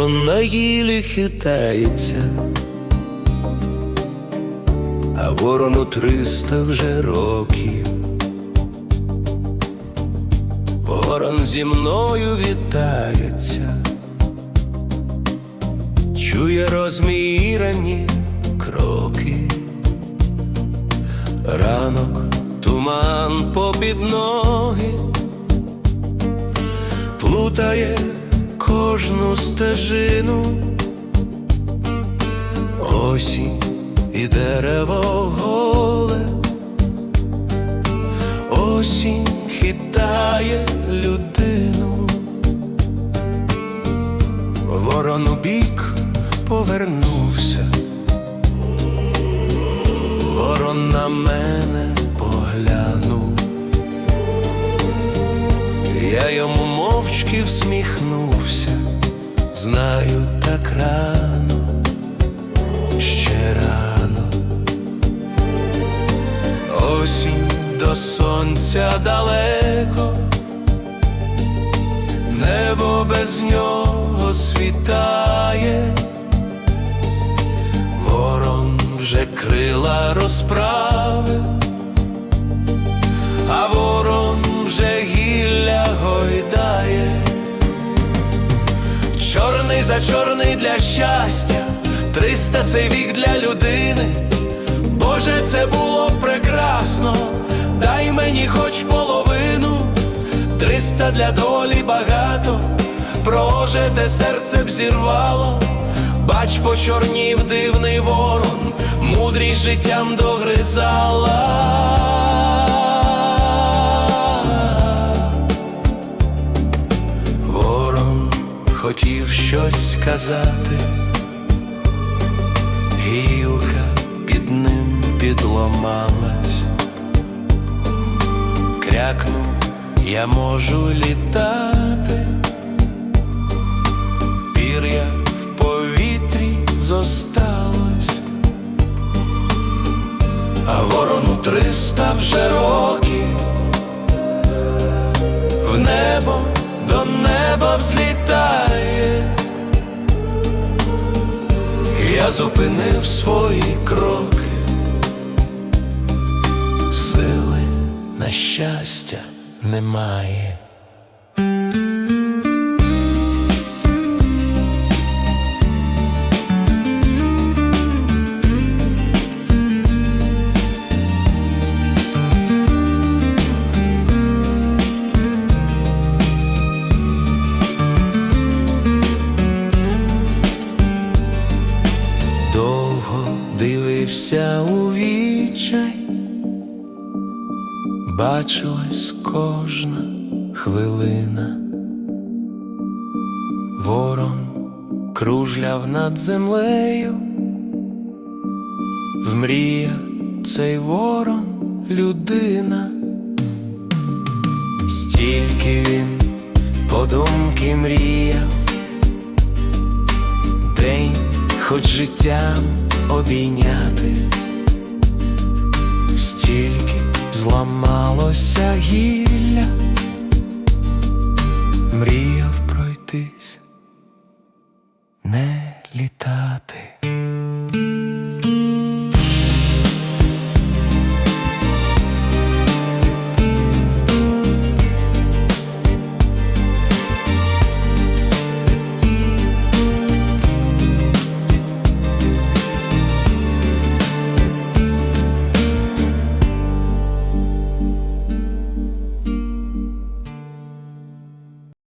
ворон на гілі хитається, а ворону триста вже років. Ворон зі мною вітається, чує розмірені кроки, ранок, туман попід ноги, плутає кожну стежину, осінь і дерево голе, осінь хитає людину, ворон у бік повернувся, ворон на мене Я йому мовчки всміхнувся, знаю так рано, ще рано. Осінь до сонця далеко, небо без нього світає, ворон вже крила розправив, чорний за чорний для щастя, триста цей вік для людини. Боже, це було прекрасно, дай мені хоч половину, триста для долі багато, прожите серце б зірвало, бач, почорнів дивний ворон, мудрість життям догризала. Хотів щось сказати, гілка під ним підломалась, крякнув, я можу літати, пір'я в повітрі зосталось, а ворону триста вже років, в небо до неба взлітає. Я зупинив свої кроки, сили на щастя немає. Дивився у вічай, бачилась кожна хвилина, ворон кружляв над землею, вмрія цей ворон людина, стільки він подумки мріяв. День, хоч життям обійняти, стільки зламалося гілля, мріяв пройтись, не літати.